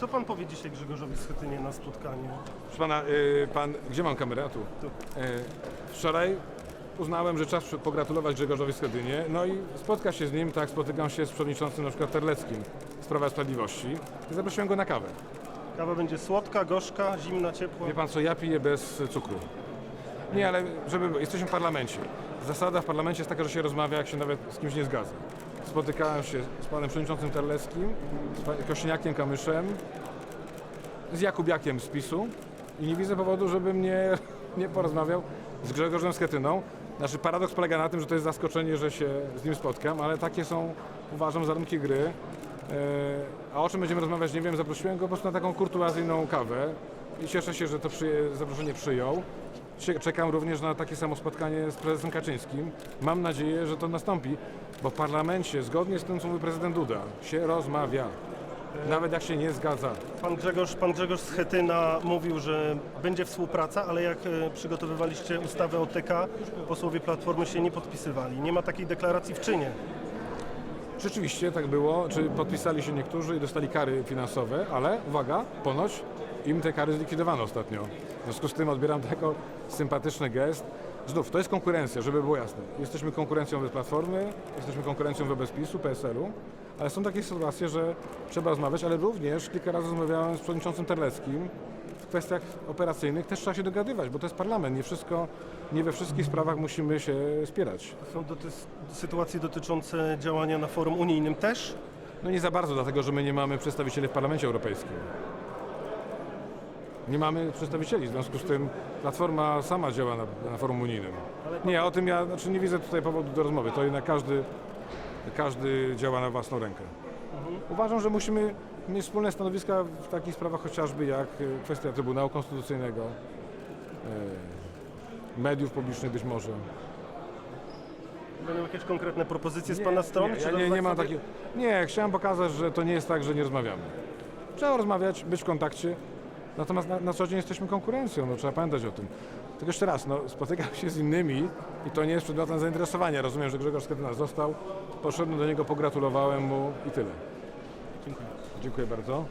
Co pan powie dzisiaj Grzegorzowi Schetynie na spotkaniu? Proszę pana, y, pan, gdzie mam kamerę? A tu. Tu. Y, wczoraj uznałem, że czas pogratulować Grzegorzowi Schedynie, no i spotkać się z nim, tak spotykam się z przewodniczącym na przykład Terleckim z Prawa i Sprawiedliwości i zaprosiłem go na kawę. Kawa będzie słodka, gorzka, zimna, ciepła. Wie pan co, ja piję bez cukru. Nie, ale żeby, jesteśmy w parlamencie. Zasada w parlamencie jest taka, że się rozmawia, jak się nawet z kimś nie zgadza. Spotykałem się z panem przewodniczącym Terleckim, z panem Kośniakiem Kamyszem, z Jakubiakiem z PiSu i nie widzę powodu, żebym nie, nie porozmawiał z Grzegorzem Schetyną. Znaczy paradoks polega na tym, że to jest zaskoczenie, że się z nim spotkam, ale takie są, uważam, warunki gry. E, A o czym będziemy rozmawiać, nie wiem, zaprosiłem go po prostu na taką kurtuazyjną kawę i cieszę się, że to zaproszenie przyjął. Czekam również na takie samo spotkanie z prezesem Kaczyńskim. Mam nadzieję, że to nastąpi, bo w parlamencie, zgodnie z tym, co mówi prezydent Duda, się rozmawia. Nawet jak się nie zgadza. Pan Grzegorz, pan Grzegorz Schetyna mówił, że będzie współpraca, ale jak e, przygotowywaliście ustawę o TK, posłowie Platformy się nie podpisywali. Nie ma takiej deklaracji w czynie. Rzeczywiście tak było, czy podpisali się niektórzy i dostali kary finansowe, ale uwaga, ponoć im te kary zlikwidowano ostatnio. W związku z tym odbieram to jako sympatyczny gest. Znów, to jest konkurencja, żeby było jasne. Jesteśmy konkurencją wobec Platformy, jesteśmy konkurencją wobec PiSu, PSL-u, ale są takie sytuacje, że trzeba rozmawiać, ale również kilka razy rozmawiałem z przewodniczącym Terleckim. Kwestiach operacyjnych też trzeba się dogadywać, bo to jest parlament. Nie wszystko, nie we wszystkich sprawach musimy się spierać. Są doty- sytuacje dotyczące działania na forum unijnym też. No nie za bardzo, dlatego że my nie mamy przedstawicieli w Parlamencie Europejskim. Nie mamy przedstawicieli, w związku z tym Platforma sama działa na, na forum unijnym. Nie, o tym ja znaczy nie widzę tutaj powodu do rozmowy. To jednak każdy, każdy działa na własną rękę. Uważam, że musimy mieć wspólne stanowiska w takich sprawach chociażby jak e, kwestia Trybunału Konstytucyjnego, e, mediów publicznych być może. Będą jakieś konkretne propozycje z pana strony? Nie, ja nie, nie mam. Nie, chciałem pokazać, że to nie jest tak, że nie rozmawiamy. Trzeba rozmawiać, być w kontakcie. Natomiast na, na co dzień jesteśmy konkurencją, no, trzeba pamiętać o tym. Tylko jeszcze raz, no, spotykam się z innymi i to nie jest przedmiotem zainteresowania. Rozumiem, że Grzegorz Schetyna został, poszedłem do niego, pogratulowałem mu i tyle. Dziękuję. Dziękuję bardzo.